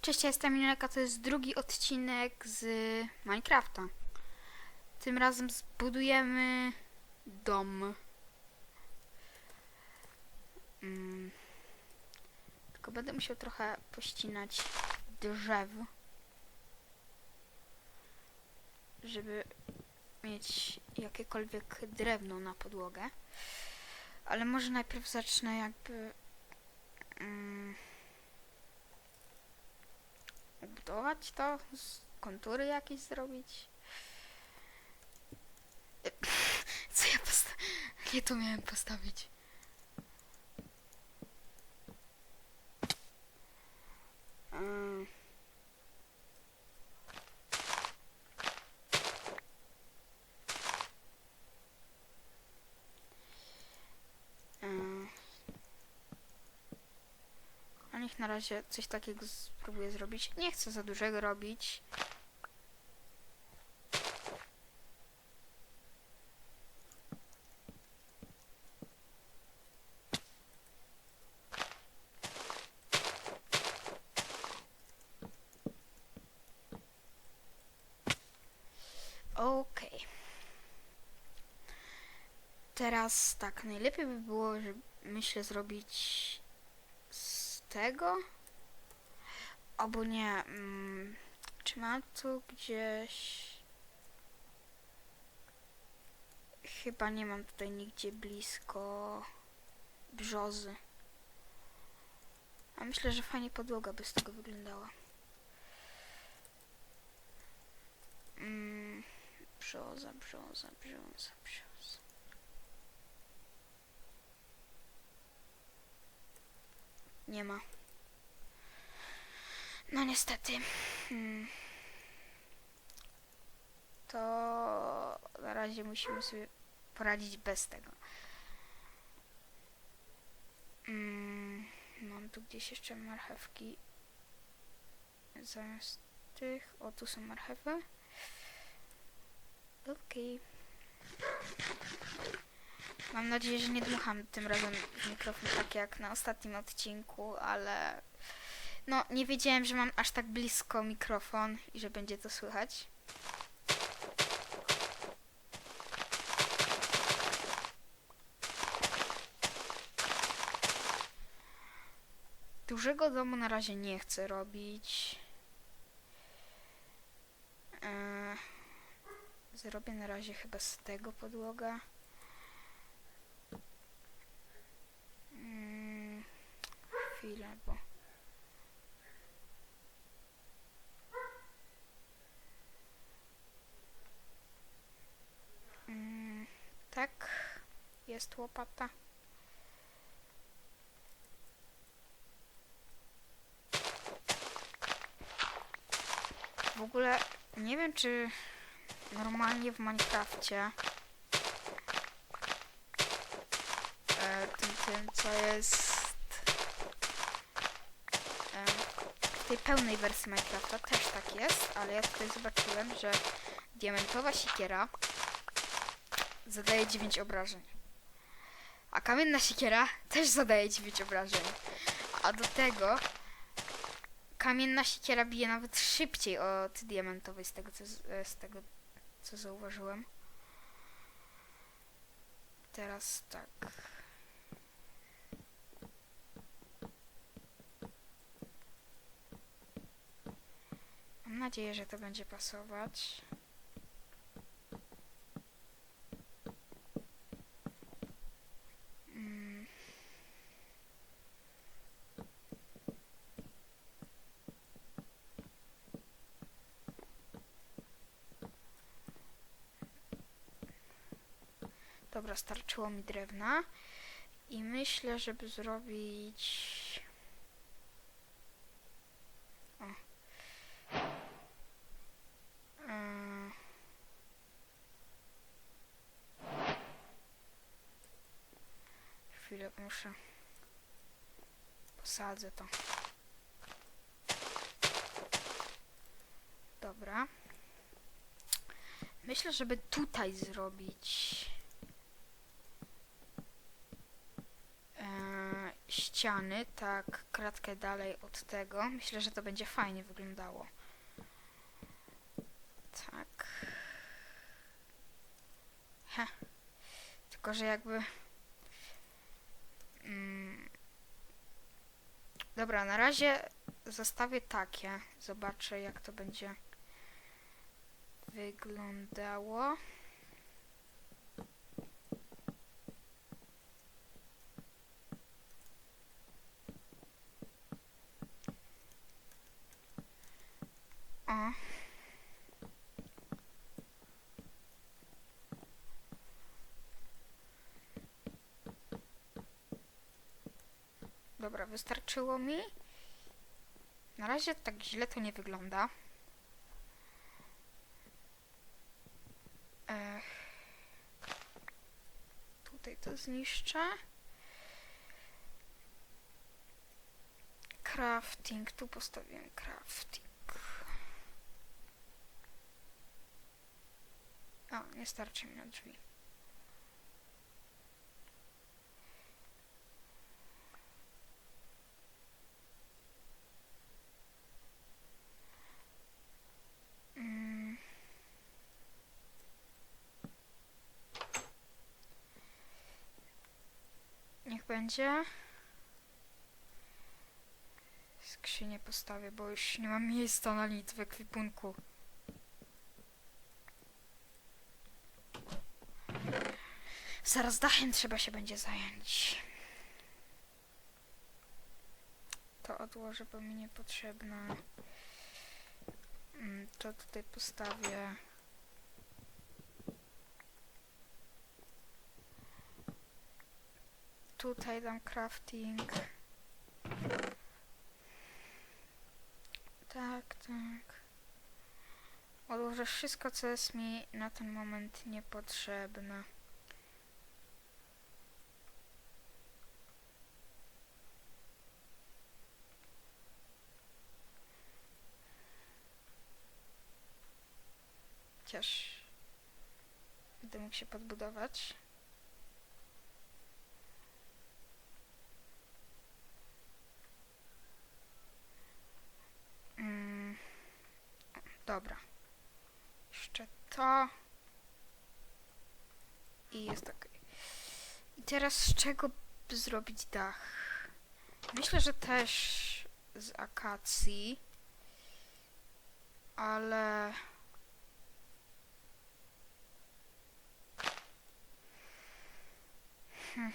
Cześć, jestem Mileka, to jest drugi odcinek z Minecrafta. Tym razem zbudujemy dom. Mm. Tylko będę musiał trochę pościnać drzew, żeby mieć jakiekolwiek drewno na podłogę. Ale może najpierw zacznę jakby... Mm, budować to, kontury jakieś zrobić. Co ja posta... Nie to miałem postawić. Mm. Mm. A niech na razie coś takiego spróbuję zrobić. Nie chcę za dużego robić. Okej. Teraz tak, najlepiej by było, że myślę zrobić tego. Albo nie. Mm, czy mam tu gdzieś. Chyba nie mam tutaj nigdzie blisko brzozy. A myślę, że fajnie podłoga by z tego wyglądała. Mm, brzoza, brzoza, brzoza, brzoza. Nie ma. No niestety. Hmm. To na razie musimy sobie poradzić bez tego. Mm, mam tu gdzieś jeszcze marchewki. Zamiast tych. O, tu są marchewy. Okej. Mam nadzieję, że nie dmucham tym razem w mikrofon tak jak na ostatnim odcinku, ale no nie wiedziałem, że mam aż tak blisko mikrofon i że będzie to słychać. Dużego domu na razie nie chcę robić. Eee, zrobię na razie chyba z tego podłoga. Mm, chwilę, bo... Mm, tak, jest łopata. W ogóle nie wiem, czy normalnie w Minecrafcie e, tym, tym, co jest em, w tej pełnej wersji Minecrafta też tak jest, ale ja tutaj zobaczyłem, że diamentowa siekiera zadaje 9 obrażeń. A kamienna siekiera też zadaje 9 obrażeń. A do tego kamienna siekiera bije nawet szybciej od diamentowej z tego co, z, e, tego, co zauważyłem. Teraz tak. Mam nadzieję, że to będzie pasować. Mm. Dobra, starczyło mi drewna. I myślę, żeby zrobić... O. Yy. Chwilę muszę. Posadzę to. Dobra. Myślę, żeby tutaj zrobić. Ściany, tak kratkę dalej od tego. Myślę, że to będzie fajnie wyglądało. Tak. He. Tylko, że jakby... Mm. Dobra, na razie zostawię takie. Zobaczę, jak to będzie wyglądało. O. Dobra, wystarczyło mi. Na razie tak źle to nie wygląda. Ech. Tutaj to zniszczę. Crafting, tu postawiłem crafting. O, nie starczy mi na drzwi. Mm. Niech będzie. Skrzynię postawię, bo już nie mam miejsca na nic w ekwipunku. Zaraz dachem trzeba się będzie zająć. To odłożę, bo mi niepotrzebne. Mm, To tutaj postawię. Tutaj dam crafting. Tak, tak. Odłożę wszystko, co jest mi na ten moment niepotrzebne. Chociaż będę mógł się podbudować. Mm, dobra. Jeszcze to. I jest ok. I teraz z czego zrobić dach? Myślę, że też z akacji. Ale... Hmm.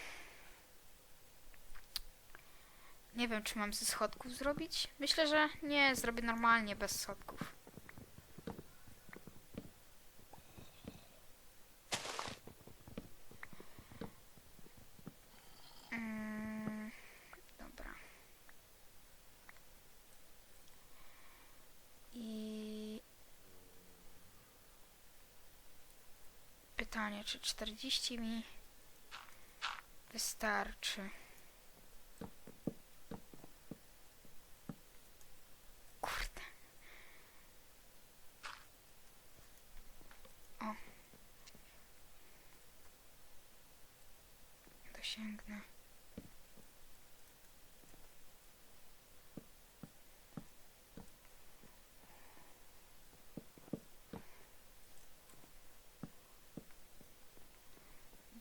Nie wiem, czy mam ze schodków zrobić. Myślę, że nie, zrobię normalnie, bez schodków. Mm, dobra. I czy 40 mi wystarczy?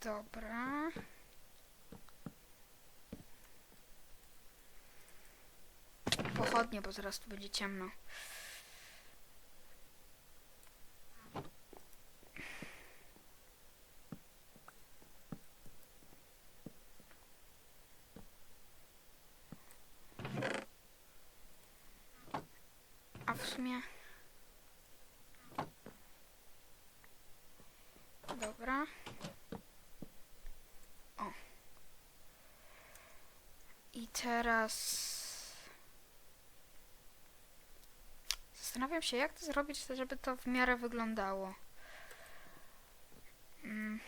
Dobra. Pochodnie, bo zaraz tu będzie ciemno. A w sumie... Dobra. O. I teraz... Zastanawiam się, jak to zrobić, żeby to w miarę wyglądało. Mm.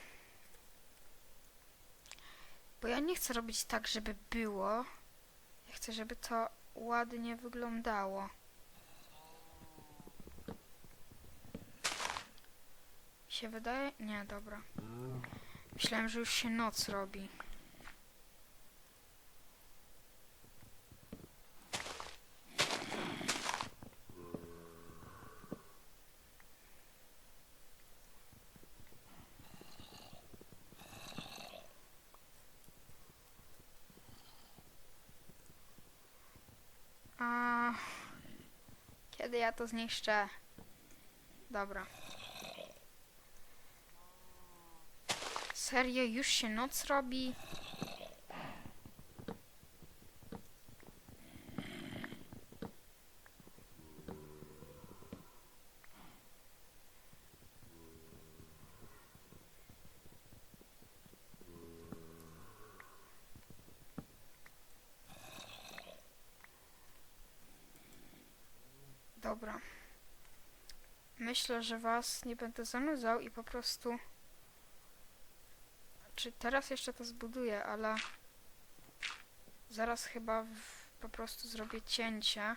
Bo ja nie chcę robić tak, żeby było. Ja chcę, żeby to ładnie wyglądało. Się wydaje? Nie, dobra. Myślałem, że już się noc robi. To zniszczę. Dobra. Serio, już się noc robi? Dobra. Myślę, że was nie będę zanudzał i po prostu... Czy teraz jeszcze to zbuduję, ale... Zaraz chyba w... po prostu zrobię cięcie.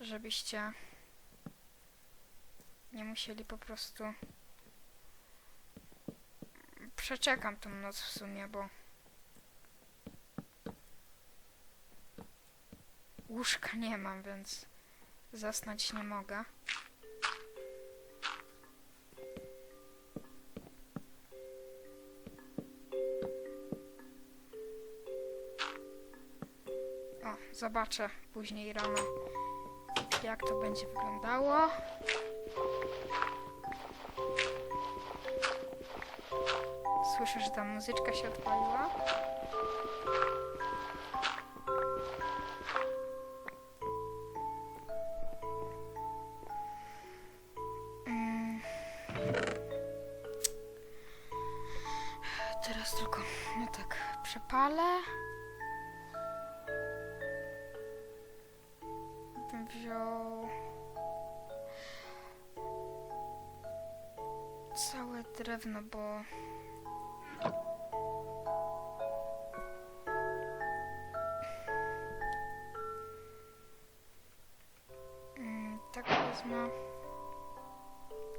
Żebyście... Nie musieli po prostu... Przeczekam tą noc w sumie, bo... Łóżka nie mam, więc zasnąć nie mogę. O, zobaczę później rano, jak to będzie wyglądało. Słyszę, że ta muzyczka się odpaliła. Całe drewno, bo Mm, tak wezmę.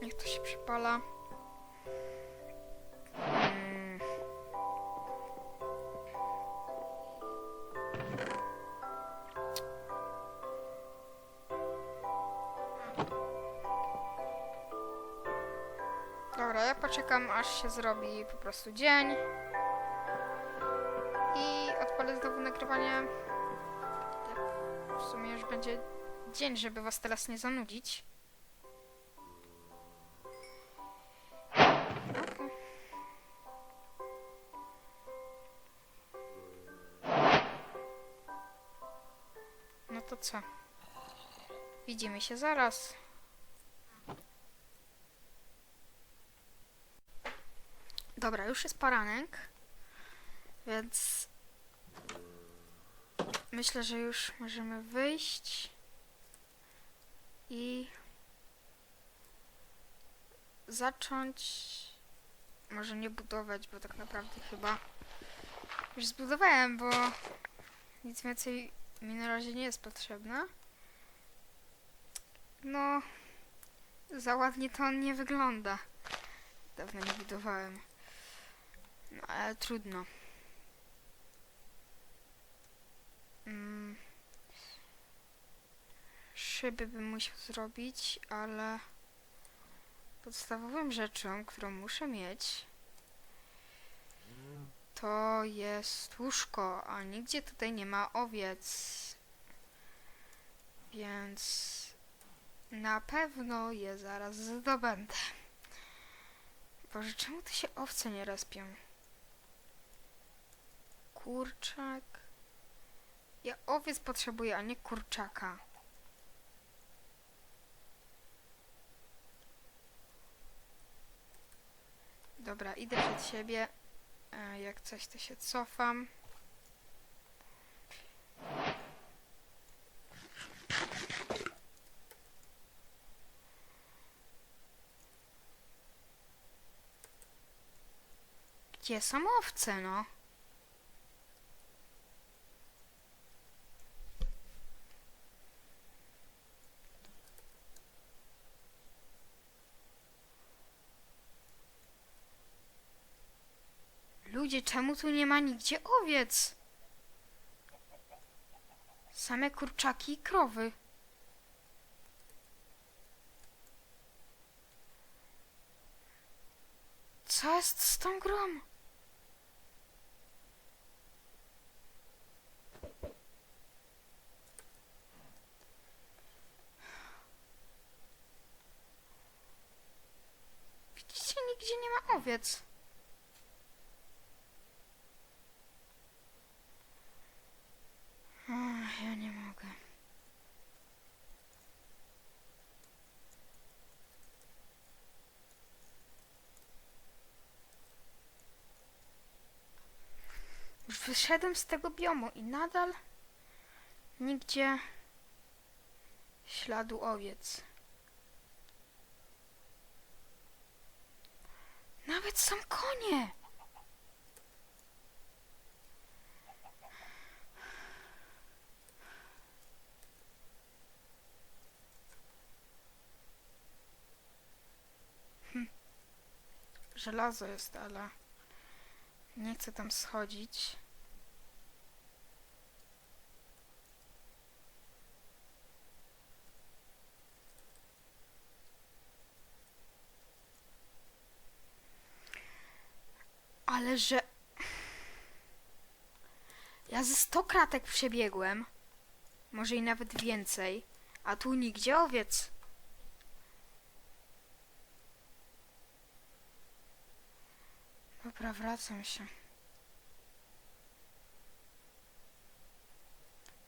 Niech to się przypala. Aż się zrobi po prostu dzień. I odpalę znowu nagrywanie. Tak, w sumie już będzie dzień, żeby was teraz nie zanudzić. No to co? Widzimy się zaraz. Dobra, już jest poranek, więc myślę, że już możemy wyjść i zacząć może nie budować, bo tak naprawdę chyba już zbudowałem, bo nic więcej mi na razie nie jest potrzebne. No, za ładnie to on nie wygląda. Dawno nie budowałem. No, ale trudno. Mm. Szyby bym musiał zrobić, ale podstawową rzeczą, którą muszę mieć, to jest łóżko, a nigdzie tutaj nie ma owiec. Więc na pewno je zaraz zdobędę. Boże, czemu tu się owce nie respią? Kurczak. Ja owiec potrzebuję, a nie kurczaka. Dobra, idę przed siebie. E, Jak coś, to się cofam. Gdzie są owce, no? ludzie, czemu tu nie ma nigdzie owiec? Same kurczaki i krowy. Co jest z tą grą? Widzicie, nigdzie nie ma owiec. Wyszedłem z tego biomu i nadal nigdzie śladu owiec. Nawet są konie. Hm. Żelazo jest, ale nie chcę tam schodzić. Ale że... Ja ze 100 kratek przebiegłem. Może i nawet więcej. A tu nigdzie owiec. Dobra, wracam się.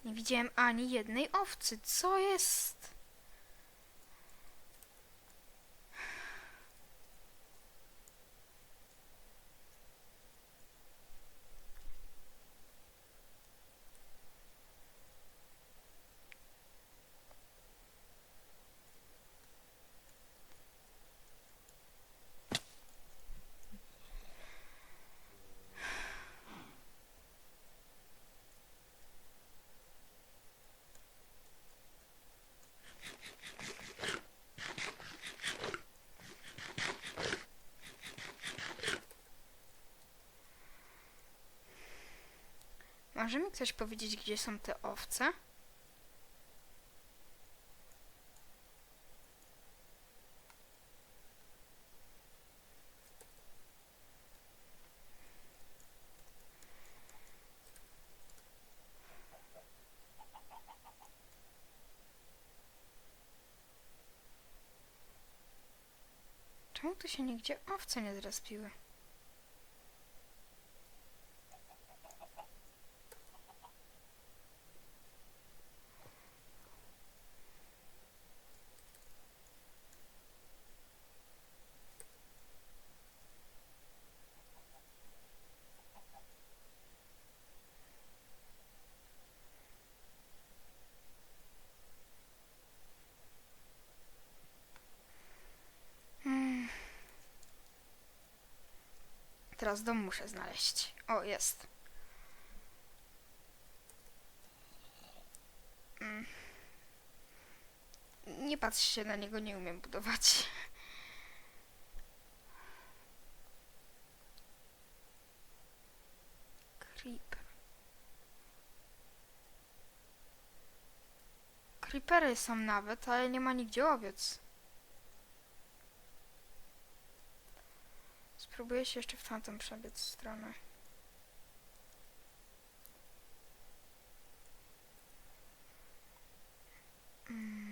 Nie widziałem ani jednej owcy. Co jest? Może mi ktoś powiedzieć, gdzie są te owce? Czemu tu się nigdzie owce nie zrespiły? Hmm. Teraz dom muszę znaleźć. O, jest. Mm. Nie patrz się na niego, nie umiem budować. Creeper. Creepery są nawet, ale nie ma nigdzie owiec. Spróbuję się jeszcze w tamtą przebiec stronę. Mm.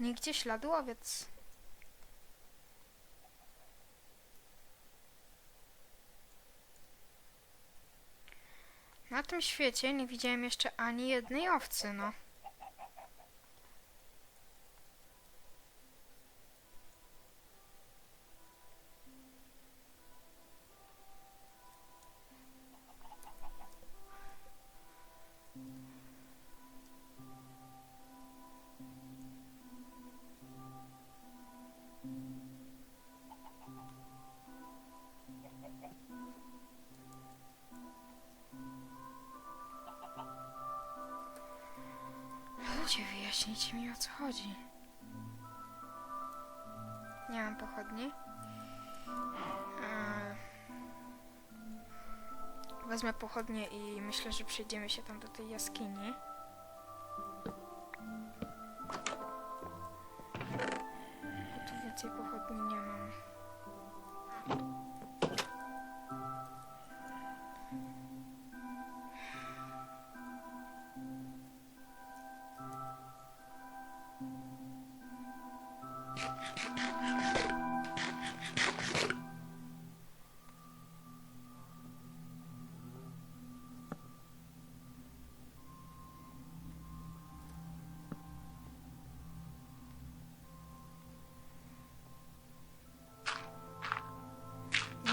Nigdzie śladu owiec. Na tym świecie nie widziałem jeszcze ani jednej owcy, no. Co chodzi. Nie mam pochodni. Eee, Wezmę pochodnie i myślę, że przejdziemy się tam do tej jaskini.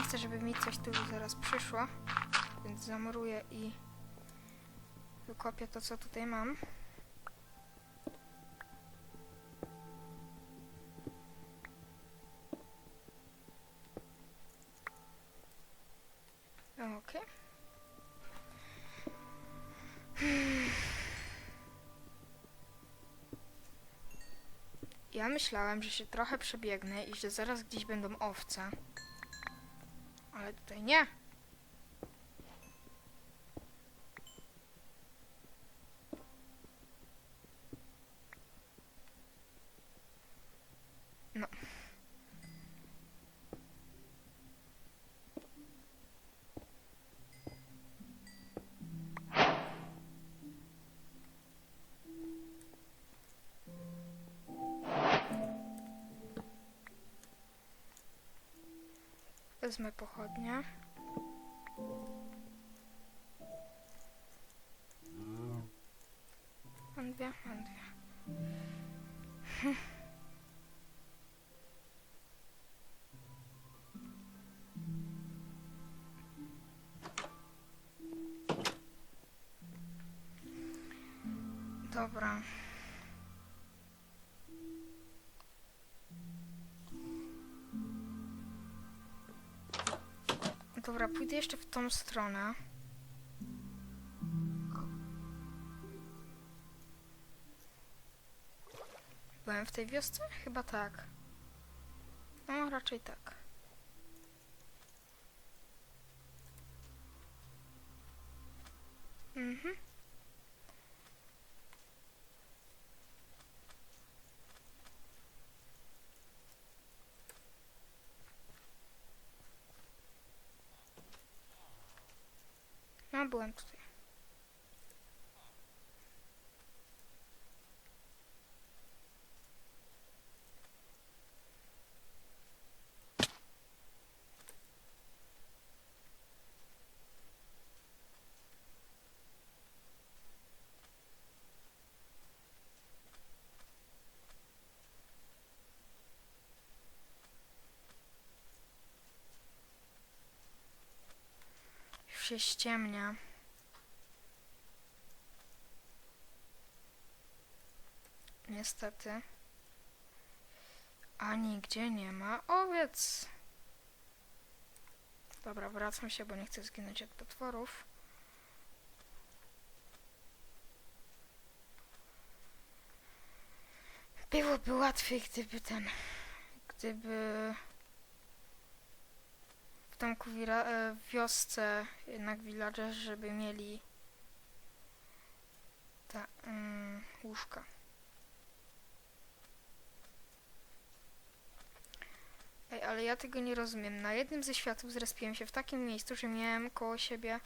Chcę, żeby mi coś tu zaraz przyszło, więc zamuruję i wykopię to, co tutaj mam. Okej. Ja myślałem, że się trochę przebiegnę i że zaraz gdzieś będą owce. Ale Wezmę pochodnie. Mam dwie, mam dwie. Dobra, pójdę jeszcze w tą stronę. Byłem w tej wiosce? Chyba tak. No, raczej tak. Mhm. No, się ściemnia. Niestety. A nigdzie nie ma owiec. Dobra, wracam się, bo nie chcę zginąć od potworów. Byłoby łatwiej, gdyby ten. Gdyby. E, wiosce jednak villagerzy, żeby mieli. Ta. Mm, łóżka. Ej, ale ja tego nie rozumiem. Na jednym ze światów zrespiłem się w takim miejscu, że miałem koło siebie...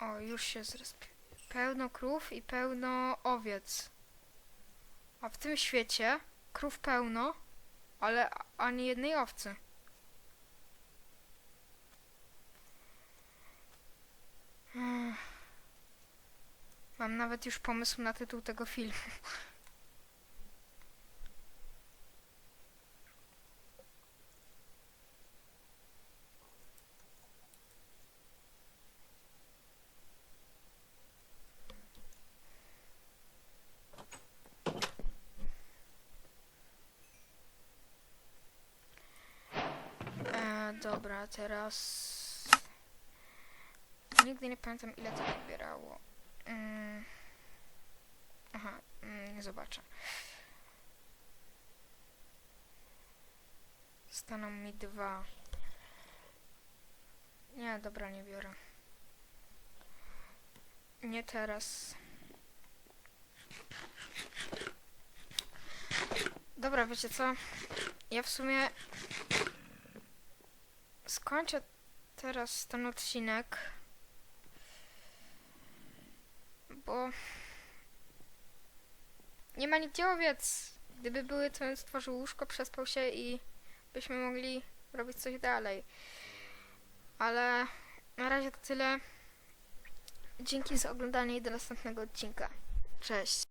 O, już się zrespi... Pełno krów i pełno owiec. A w tym świecie krów pełno, ale ani jednej owcy. Mam nawet już pomysł na tytuł tego filmu. E, dobra, teraz... Nigdy nie pamiętam ile to pobierało. Mm. Aha, mm, nie zobaczę. Staną mi dwa. Nie, dobra, nie biorę. Nie teraz. Dobra, wiecie co? Ja w sumie skończę teraz ten odcinek, bo nie ma nigdzie owiec. Gdyby były, to bym stworzył łóżko, przespał się i byśmy mogli robić coś dalej. Ale na razie to tyle. Dzięki za oglądanie i do następnego odcinka. Cześć.